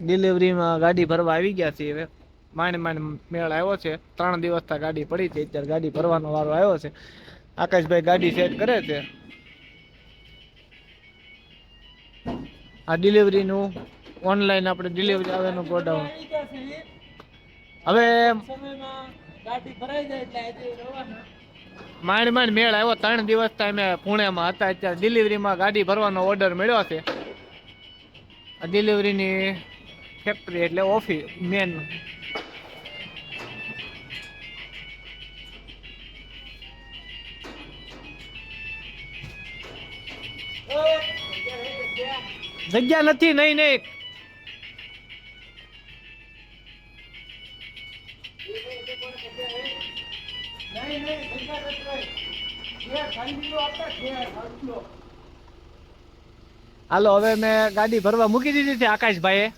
ડિલિવરીમાં ગાડી ભરવા આવી ગયા છીએ હવે. માંડ માંડ મેળ આવ્યો છે. ત્રણ દિવસથી ગાડી પડી છે. અત્યારે ગાડી ભરવાનો વારો આવ્યો છે. આકાશભાઈ ગાડી સેટ કરે છે. આ ડિલિવરીનું ઓનલાઈન આપણે ડિલિવરી આવેનું ગોડાઉન હવે માંડ માંડ મેળ આવ્યો. ત્રણ દિવસ અમે પુણેમાં હતા. અત્યારે ડિલિવરીમાં ગાડી ભરવાનો ઓર્ડર મળ્યો છે. આ ડિલિવરીની ફેક્ટરી એટલે ઓફિસ મેન જગ્યા નથી, નહીં નહીં. હાલો, હવે મેં ગાડી ભરવા મૂકી દીધી છે આકાશભાઈએ.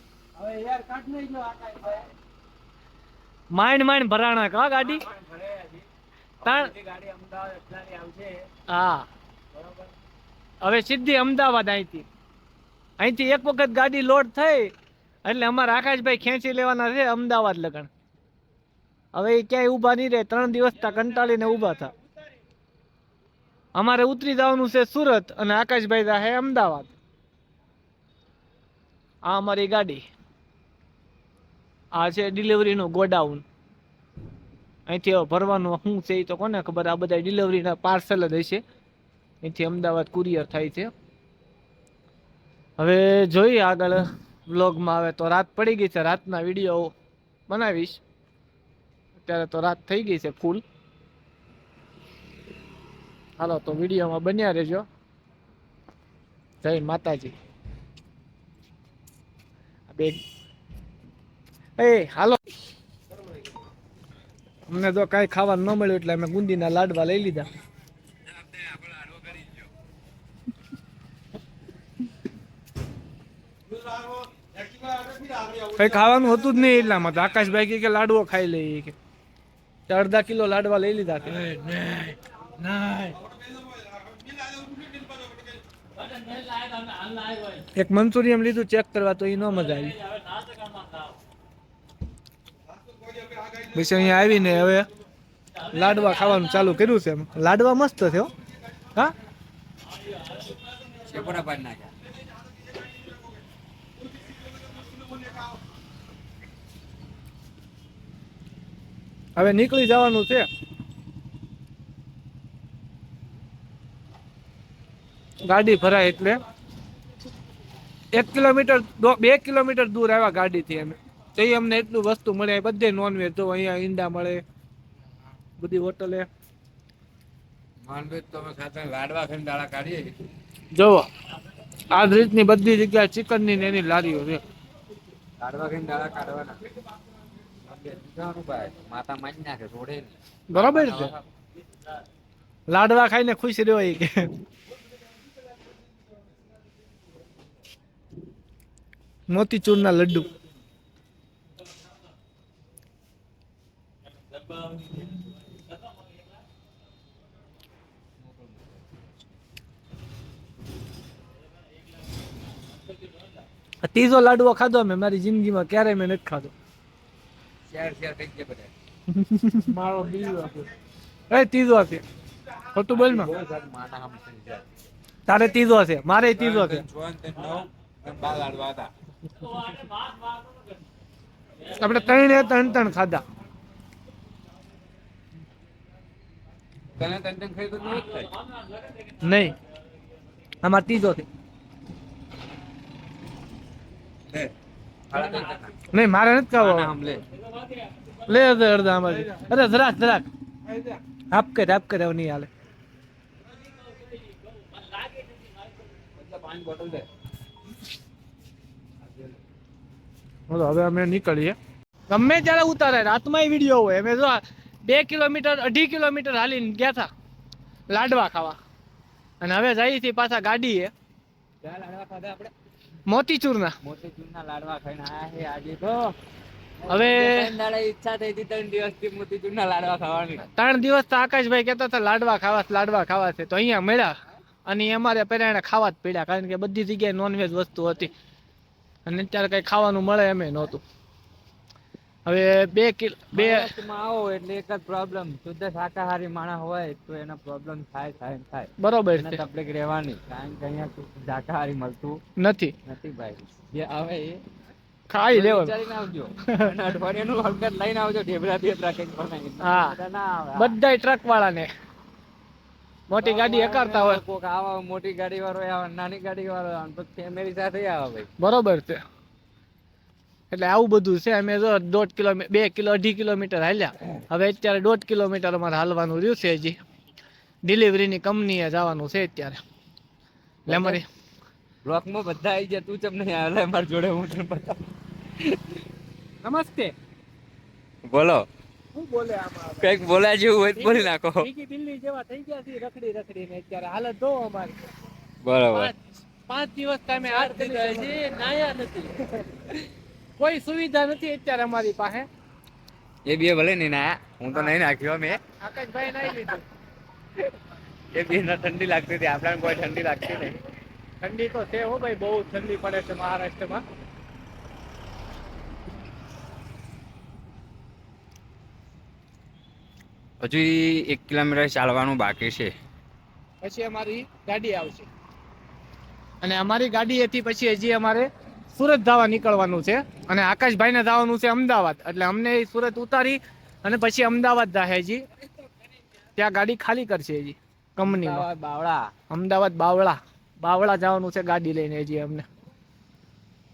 માંડ માંડ ભરાણા કા ગાડી? તાણ હા. હવે સીધી અમદાવાદ અહીંથી અહીંથી એક વખત ગાડી લોડ થઈ એટલે અમારા આકાશભાઈ ખેંચી લેવાના છે અમદાવાદ લગન. હવે એ ક્યાંય ઊભા નહીં રહે. ત્રણ દિવસ તા કંટાળીને ઊભા થા. અમારે ઉતરી જવાનું છે સુરત અને આકાશભાઈ જાહે અમદાવાદ. આ અમારી ગાડી. આ છે ડિલિવરીનું ગોડાઉન અહીંથી ભરવાનું શું છે એ તો કોને ખબર? આ બધા ડિલિવરીના પાર્સલ જ હશે. અહીંથી અમદાવાદ કુરિયર થાય છે. હવે જોઈએ આગળ વ્લોગમાં આવે તો રાત પડી ગઈ છે. રાતના વીડિયો બનાવીશ. અત્યારે તો રાત થઈ ગઈ છે ફૂલ હાલો, તો વિડીયોમાં બન્યા રહેજો. જય માતાજી. બે એ, હાલો. અમને તો કાંઈ ખાવા ન મળ્યું એટલે અમે ગુંદીના લાડવા લઈ લીધા. કઈ ખાવાનું હતું જ નહીં એટલામાં તો. આકાશભાઈ કે લાડવો ખાઈ લઈએ કે. અડધા કિલો લાડવા લઈ લીધા કે. એક મંચુરિયમ લીધું, ચેક કરવા તો એ ન મજા આવી. પછી અહીંયા આવીને હવે લાડવા ખાવાનું ચાલુ કર્યું છે લાડવા મસ્ત થયો હા. હવે નીકળી જવાનું છે. ગાડી ભરાય એટલે. એક કિલોમીટર બે કિલોમીટર દૂર આવ્યા ગાડીથી અમે. તો અમને એટલું વસ્તુ મળે બધે નોનવેજ જો અહીંયા ઈંડા મળે બધી હોટલે. નોનવેજ તો અમે ખાતા લાડવા ખાઈને દાડા કાઢીએ જોવો આ રીતની બધી જગ્યાએ ચિકનની ને એની લારીઓ છે. લાડવા ખાઈને દાડા કાઢવાના માતા નાખે છોડે બરાબર છે. લાડવા ખાઈને ખુશ રહ્યો એ કે. મોતીચૂરના લડ્ડુ. ત્રીજો લાડવો ખાધો મેં મારી જિંદગીમાં ક્યારેય મેં નથી ખાધો. મારો બીજો એ ત્રીજો ખોટું બોલ તારે ત્રીજો છે મારે ત્રીજો છે આપડે આપણે ત્રણે ત્રણ ત્રણ ખાધા. તને તને ન થાય. નહીં. આમાં ત્રીજો થી. નહીં મારે નથી ખાવો. લે. અડધા અમારી. અરે જરાક જરાક. આપ કર આપ હવે નહીં હાલે. હવે અમે નીકળીએ. ગમે ત્યારે ઉતારે રાતમાં વીડિયો હોય. અમે જો બે કિલોમીટર અઢી કિલોમીટર હાલીને ગયા હતા લાડવા ખાવા. અને હવે જઈએ છીએ પાછા ગાડીએ. એ મોતીચૂરના. મોતીચૂરના લાડવા ખાઈને આયા છે આજે તો. હવે ઈચ્છા થઈ હતી ત્રણ દિવસથી મોતીચૂરના લાડવા ખાવાની. ત્રણ દિવસ તો આકાશભાઈ કહેતા હતા લાડવા ખાવા લાડવા ખાવા છે. તો અહીંયા મળ્યા. અને અમારે પેલા ખાવા જ પડ્યા કારણ કે બધી જગ્યાએ નોનવેજ વસ્તુ હતી. અને અત્યારે કઈ ખાવાનું મળે એમ નહોતું. હવે બે કિલો બે આવો એટલે એક જ પ્રોબ્લેમ શુદ્ધ શાકાહારી માણસ હોય તો એનો પ્રોબ્લેમ થાય થાય થાય. બરોબર છે. તકલીફ રહેવાની. કારણ કે અહીંયા શાકાહારી મળતું નથી. નથી ભાઈ. જે આવે એ ખાઈ લેવો વિચારીને આવજો. અઠવાડિયાનું હલકત લઈને આવજો. ઢેબરા બે ટ્રક. હા. બધા ટ્રક વાળાને. મોટી ગાડી હકારતા હોય. કોક આવા મોટી ગાડી વાળો આવે નાની ગાડી વાળો આવે ફેમિલી સાથે આવે ભાઈ. બરોબર છે. એટલે આવું બધું છે. અમે જો દોઢ કિલોમીટર બે કિલો અઢી કિલોમીટર હાલ્યા. હવે અત્યારે દોઢ કિલોમીટર અમારે હાલવાનું રહ્યું છે હજી. ડિલિવરીની કંપનીએ જવાનું છે અત્યારે. એટલે અમારી બ્લોકમાં બધા આવી ગયા તું ચમ નહીં આવે મારી જોડે હું તને બતાવું નમસ્તે. બોલો. શું બોલે આમાં કંઈક બોલા જેવું હોય બોલી નાખો. દિલ્હી જેવા થઈ ગયા છે રખડી રખડીને અત્યારે હાલત જો અમારી. બરાબર. પાંચ દિવસ તમે હાથ કરી છે નાયા નથી. કોઈ સુવિધા નથી અત્યારે અમારી પાસે. એ બે ભલે નહીં ના હું તો નહીં નાખ્યો મેં. આકાશભાઈ નહીં લીધું. એ બે ના ઠંડી લાગતી હતી આપણાને કોઈ ઠંડી લાગતી નહીં. ઠંડી તો છે હો ભાઈ બહુ ઠંડી પડે છે મહારાષ્ટ્રમાં. હજુ એક કિલોમીટર ચાલવાનું બાકી છે. પછી અમારી ગાડી આવશે. અને અમારી ગાડી હતી પછી હજી અમારે સુરત જવા નીકળવાનું છે અને આકાશભાઈને જવાનું છે અમદાવાદ. એટલે અમને સુરત ઉતારી અને પછી અમદાવાદ જાહે હજી. ત્યાં ગાડી ખાલી કરશે હજી કંપની બાવળા. અમદાવાદ બાવળા. બાવળા જવાનું છે ગાડી લઈને હજી અમને.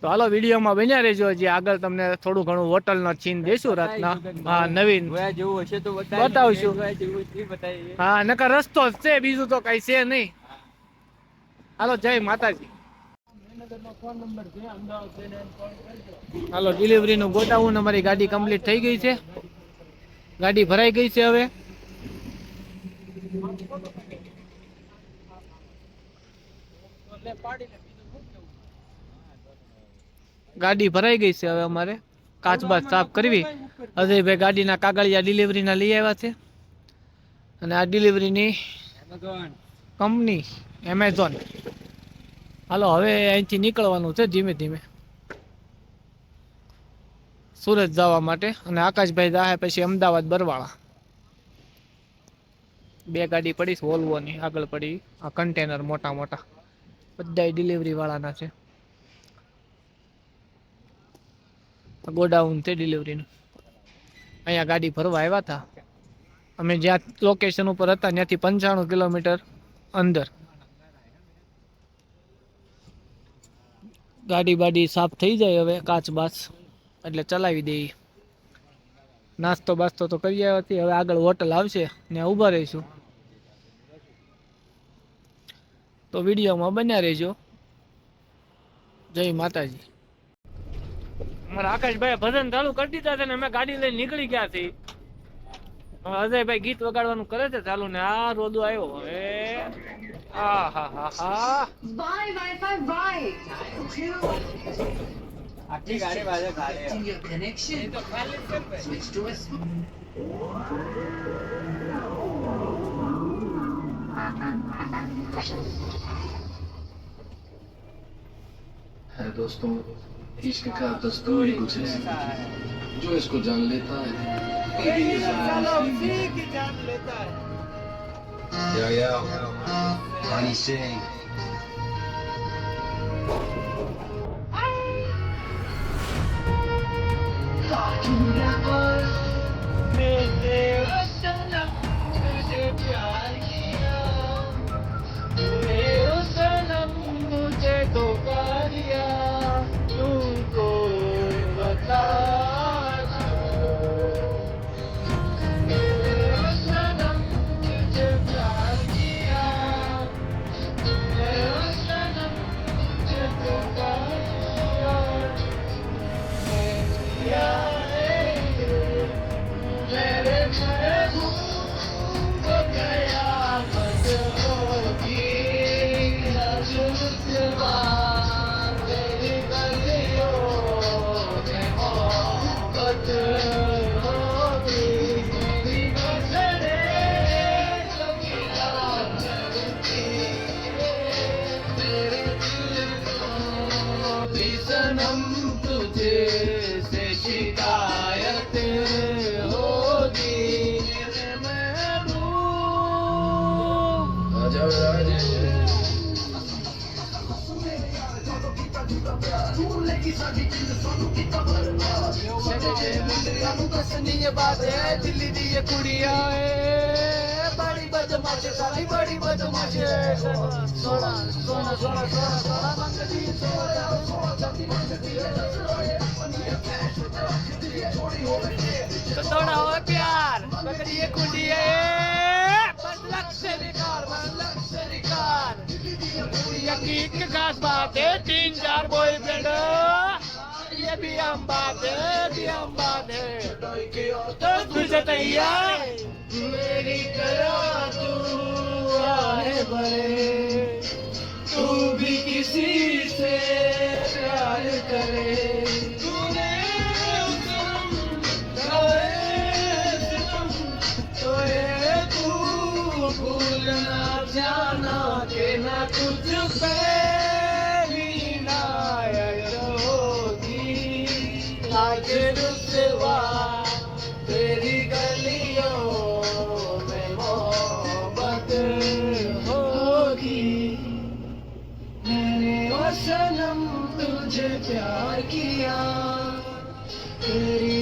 તો હાલો વિડીયોમાં બન્યા રહેજો હજી. આગળ તમને થોડું ઘણું હોટલ નો છીન દેશું રાતના. હા નવીન. બતાવશું. હા નકર રસ્તો જ છે બીજું તો કઈ છે નહીં. હાલો જય માતાજી. હાલો ડિલિવરીનું નું અમારી ગાડી કમ્પ્લીટ થઈ ગઈ છે. ગાડી ભરાઈ ગઈ છે હવે. ગાડી ભરાઈ ગઈ છે હવે અમારે. કાચબાચ સાફ કરવી. અજયભાઈ ગાડીના કાગળિયા ડિલિવરીના લઈ આવ્યા છે. અને આ ડિલિવરીની કંપની એમેઝોન હાલો, હવે અહીંથી નીકળવાનું છે ધીમે ધીમે. સુરત જવા માટે અને આકાશભાઈ જાહે પછી અમદાવાદ બરવાળા. બે ગાડી પડી વોલ્વોની, આગળ પડી આ કન્ટેનર મોટા મોટા. બધા ડિલિવરી વાળાના છે ગોડાઉન છે ડિલિવરીનું. અહીંયા ગાડી ભરવા આવ્યા હતા. અમે જ્યાં લોકેશન ઉપર હતા ત્યાંથી પંચાણું કિલોમીટર અંદર. ગાડી બાડી સાફ થઈ જાય હવે, કાચ બાચ. એટલે ચલાવી દઈએ નાસ્તો બાસ્તો તો કરી આવ્યા હતી હવે આગળ હોટલ આવશે, ને ઊભા રહીશું. તો વિડીયોમાં બન્યા રહેજો. જય માતાજી. અમારા આકાશભાઈ ભજન ચાલુ કરી દીધા છે ને અમે ગાડી લઈને નીકળી ગયા હવે અજયભાઈ ગીત વગાડવાનું કરે છે ચાલુ ને, આ રોદો આવ્યો હવે. बाजा खा है। ये तो खा है दोस्तों इश्क का दस्तूर ही कुछ ऐसा है। जो इसको जान लेता है जान लेता है। या या। Honey, do say? ਦੱਸਣੀ ਬਾਤ ਹੈ ਦਿੱਲੀ ਦੀ ਇਹ ਕੁੜੀਆਂ ਏ ਬੜੀ ਬਦਮਾਸ਼ ਸਾਰੀ ਬੜੀ ਬਦਮਾਸ਼ ਸੋਨਾ ਸੋਨਾ ਸੋਨਾ ਸੋਨਾ ਸੋਨਾ ਮੰਗਦੀ ਥੋੜਾ ਹੋ ਪਿਆਰ ਮੰਗਦੀ ਇਹ ਕੁੜੀ ਏ ਬਸ ਲਕਸ਼ੇ ਨਿਕਾਰ ਬਸ ਲਕਸ਼ੇ ਨਿਕਾਰ कुड़िया की एक खास बात है तीन चार बॉयफ्रेंड ये भी हम बात है ये भी हम बात है तो तुझे तैयार मेरी तरह तू आहे बड़े तुझे प्यार किया तेरी